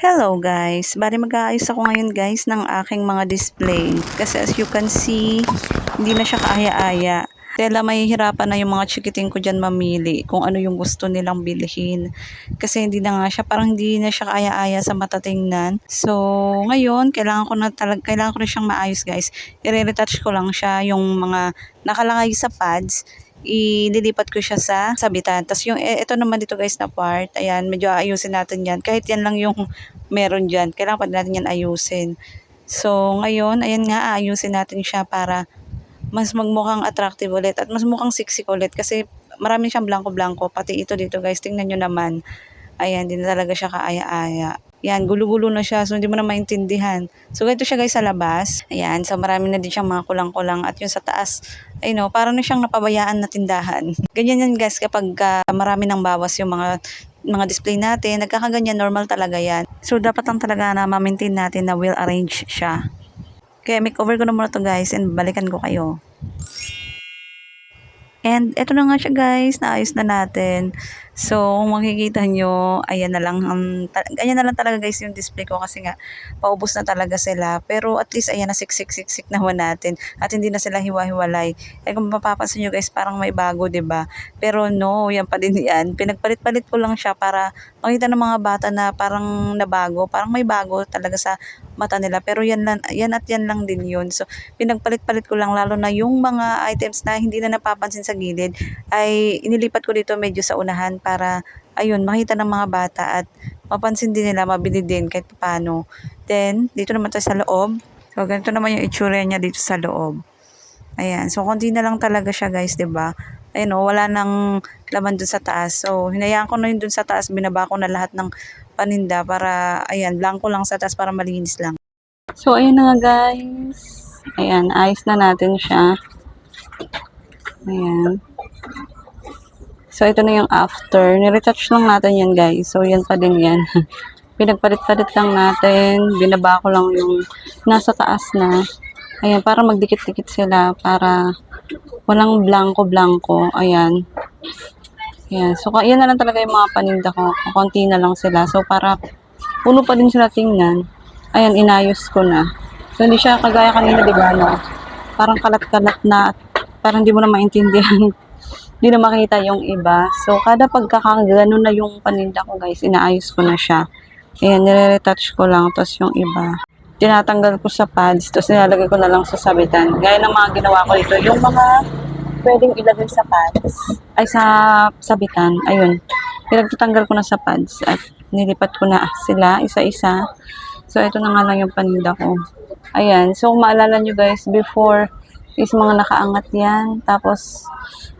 Hello guys! Bali mag-aayos ako ngayon guys ng aking mga display. Kasi as you can see, hindi na siya kaaya-aya. Tela mahihirapan na yung mga chikiting ko dyan mamili kung ano yung gusto nilang bilhin. Kasi hindi na nga siya, parang hindi na siya kaaya-aya sa matatingnan. So, ngayon, kailangan ko na talag, kailangan ko na siyang maayos guys. I-retouch ko lang siya yung mga nakalagay sa pads ililipat ko siya sa sabitan. Tapos yung, eh, ito naman dito guys na part, ayan, medyo ayusin natin yan. Kahit yan lang yung meron dyan, kailangan pa natin yan ayusin. So, ngayon, ayan nga, ayusin natin siya para mas magmukhang attractive ulit at mas mukhang sexy ulit kasi marami siyang blanco-blanco. Pati ito dito guys, tingnan nyo naman. Ayan, na talaga siya kaaya-aya. Yan, gulo-gulo na siya. So, hindi mo na maintindihan. So, ganito siya guys sa labas. Ayan, so marami na din siyang mga kulang-kulang. At yung sa taas, ay no, parang na siyang napabayaan na tindahan. Ganyan yan guys kapag uh, marami nang bawas yung mga mga display natin, nagkakaganyan, normal talaga yan. So, dapat lang talaga na ma-maintain natin na well arranged siya. Kaya make-over ko na muna to guys and balikan ko kayo. And eto na nga siya guys, naayos na natin. So, kung makikita nyo, ayan na lang, um, ayan na lang talaga guys yung display ko kasi nga, paubos na talaga sila. Pero at least, ayan na siksik-siksik naman natin. At hindi na sila hiwa-hiwalay. Eh kung mapapansin nyo guys, parang may bago, ba Pero no, yan pa din yan. Pinagpalit-palit ko lang siya para makita ng mga bata na parang nabago. Parang may bago talaga sa mata nila. Pero yan, lang, yan at yan lang din yun. So, pinagpalit-palit ko lang lalo na yung mga items na hindi na napapansin sa gilid ay inilipat ko dito medyo sa unahan para ayun, makita ng mga bata at mapansin din nila, mabili din kahit paano. Then, dito naman tayo sa loob. So, ganito naman yung itsura niya dito sa loob. Ayan. So, konti na lang talaga siya guys, 'di ba Ayun o, wala nang laman dun sa taas. So, hinayaan ko na yun dun sa taas. Binaba ko na lahat ng paninda para, ayan, blanco lang sa taas para malinis lang. So, ayun na nga guys. Ayan, ayos na natin siya. Ayan. So, ito na yung after. Niretouch lang natin yan guys. So, yan pa din yan. Pinagpalit-palit lang natin. Binaba ko lang yung nasa taas na. Ayan, para magdikit-dikit sila. Para walang blanco-blanco. Ayan. Ayan. So, yan na lang talaga yung mga paninda ko. Konti na lang sila. So, para puno pa din sila tingnan. Ayan, inayos ko na. So, hindi siya kagaya kanina, di ba, no? Parang kalat-kalat na. Parang hindi mo na maintindihan. Hindi na makita yung iba. So, kada pagkakagano na yung paninda ko, guys, inaayos ko na siya. Ayan, nire-retouch ko lang. Tapos yung iba, tinatanggal ko sa pads. Tapos nilalagay ko na lang sa sabitan. Gaya ng mga ginawa ko dito. Yung mga pwedeng ilagay sa pads, ay sa sabitan, ayun, pinagtatanggal ko na sa pads at nilipat ko na sila isa-isa. So, ito na nga lang yung paninda ko. Ayan, so maalala nyo guys, before is mga nakaangat yan. Tapos,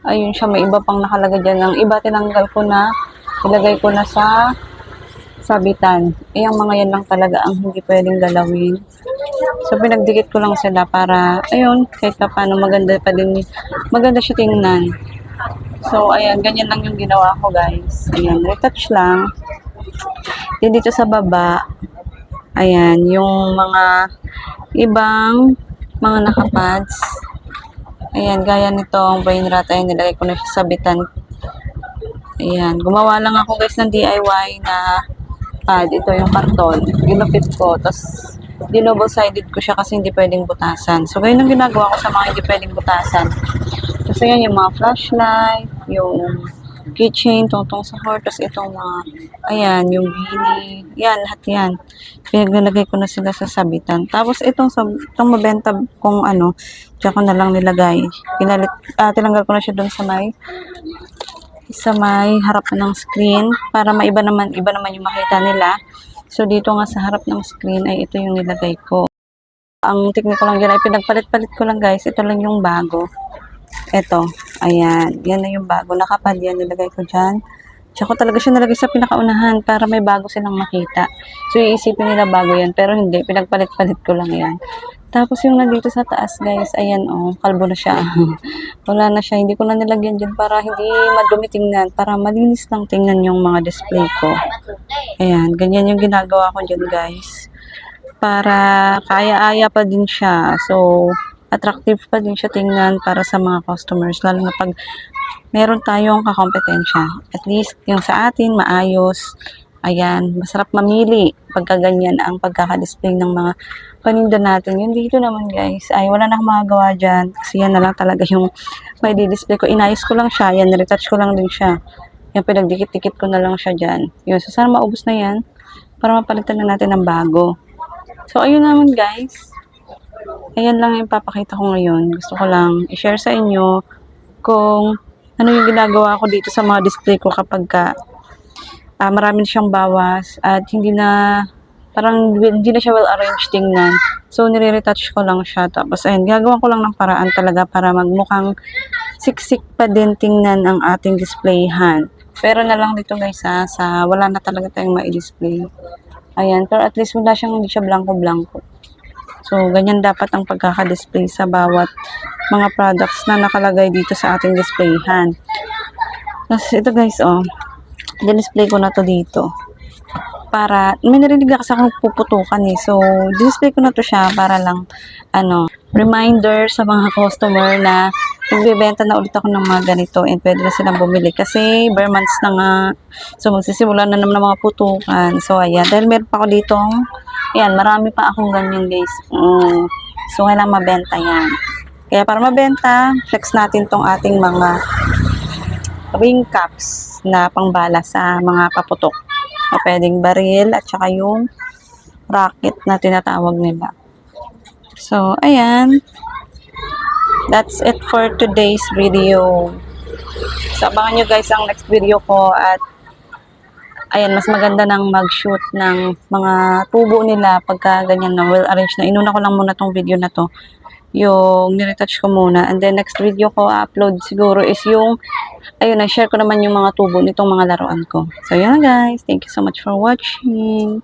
ayun siya, may iba pang nakalagay dyan. Ang iba tinanggal ko na, ilagay ko na sa sabitan. Eh, ang mga yan lang talaga ang hindi pwedeng galawin. So, pinagdikit ko lang sila para, ayun, kahit pa paano maganda pa din, maganda siya tingnan. So, ayan, ganyan lang yung ginawa ko, guys. Ayan, retouch lang. Then, dito sa baba, ayan, yung mga ibang mga nakapads. Ayan, gaya nitong brain rat, ayan, nilagay ko na siya sa bitan. Ayan, gumawa lang ako, guys, ng DIY na pad. Ito yung karton. Ginupit ko. Tapos, dinouble-sided ko siya kasi hindi pwedeng butasan. So, ganyan ang ginagawa ko sa mga hindi pwedeng butasan. Kasi yan yung mga flashlight, yung keychain, tungtong sa heart, tapos itong mga, ayan, yung beanie, yan, lahat yan. Pinaglalagay ko na sila sa sabitan. Tapos itong, sab itong mabenta kung ano, diyan ko na lang nilagay. Pinalit, ah, tinanggal ko na siya doon sa may sa may harap ng screen para maiba naman iba naman yung makita nila. So dito nga sa harap ng screen ay ito yung nilagay ko. Ang technique lang dyan ay pinagpalit-palit ko lang guys. Ito lang yung bago. Ito. Ayan. Yan na yung bago. Nakapad yan. Nilagay ko dyan. Tsaka talaga siya nalagay sa pinakaunahan para may bago silang makita. So iisipin nila bago yan. Pero hindi. Pinagpalit-palit ko lang yan. Tapos yung nandito sa taas, guys, ayan, oh, kalbo na siya. Wala na siya. Hindi ko na nilagyan dyan para hindi madumi tingnan. Para malinis lang tingnan yung mga display ko. Ayan, ganyan yung ginagawa ko dyan, guys. Para kaya-aya pa din siya. So, attractive pa din siya tingnan para sa mga customers. Lalo na pag meron tayong kakompetensya. At least, yung sa atin, maayos. Ayan, masarap mamili pagka ganyan ang pagkaka-display ng mga paninda natin. Yung dito naman guys, ay wala na akong magagawa dyan. Kasi yan na lang talaga yung may di-display ko. Inayos ko lang siya, yan, retouch ko lang din siya. Yan, pinagdikit-dikit ko na lang siya dyan. Yun, so sana maubos na yan para mapalitan na natin ng bago. So, ayun naman guys. Ayan lang yung papakita ko ngayon. Gusto ko lang i-share sa inyo kung ano yung ginagawa ko dito sa mga display ko kapag ka ah, marami siyang bawas at hindi na parang hindi na siya well arranged tingnan. So nire-retouch ko lang siya tapos ayun gagawa ko lang ng paraan talaga para magmukhang siksik pa din tingnan ang ating displayhan. Pero na lang dito guys ha, sa wala na talaga tayong ma-display. Ayan, pero at least wala siyang hindi siya blanco-blanco. So, ganyan dapat ang pagkaka-display sa bawat mga products na nakalagay dito sa ating displayhan. Tapos ito guys, oh, display ko na to dito. Para, may narinig kasi akong puputukan eh. So, display ko na to siya para lang, ano, reminder sa mga customer na magbebenta na ulit ako ng mga ganito and pwede na silang bumili. Kasi, bare months na nga. So, magsisimula na naman ng mga putukan. So, ayan. Dahil meron pa ako dito, ayan, marami pa akong ganyan guys. Mm. So, kailangan mabenta yan. Kaya para mabenta, flex natin tong ating mga ring caps na pangbala sa mga paputok. O pwedeng baril at saka yung rocket na tinatawag nila. So, ayan. That's it for today's video. So, abangan nyo guys ang next video ko at ayan, mas maganda nang mag-shoot ng mga tubo nila pagka ganyan na well arranged na. Inuna ko lang muna tong video na to yung niretouch ko muna. And then, next video ko upload siguro is yung, ayun, na-share ko naman yung mga tubo nitong mga laruan ko. So, yun guys. Thank you so much for watching.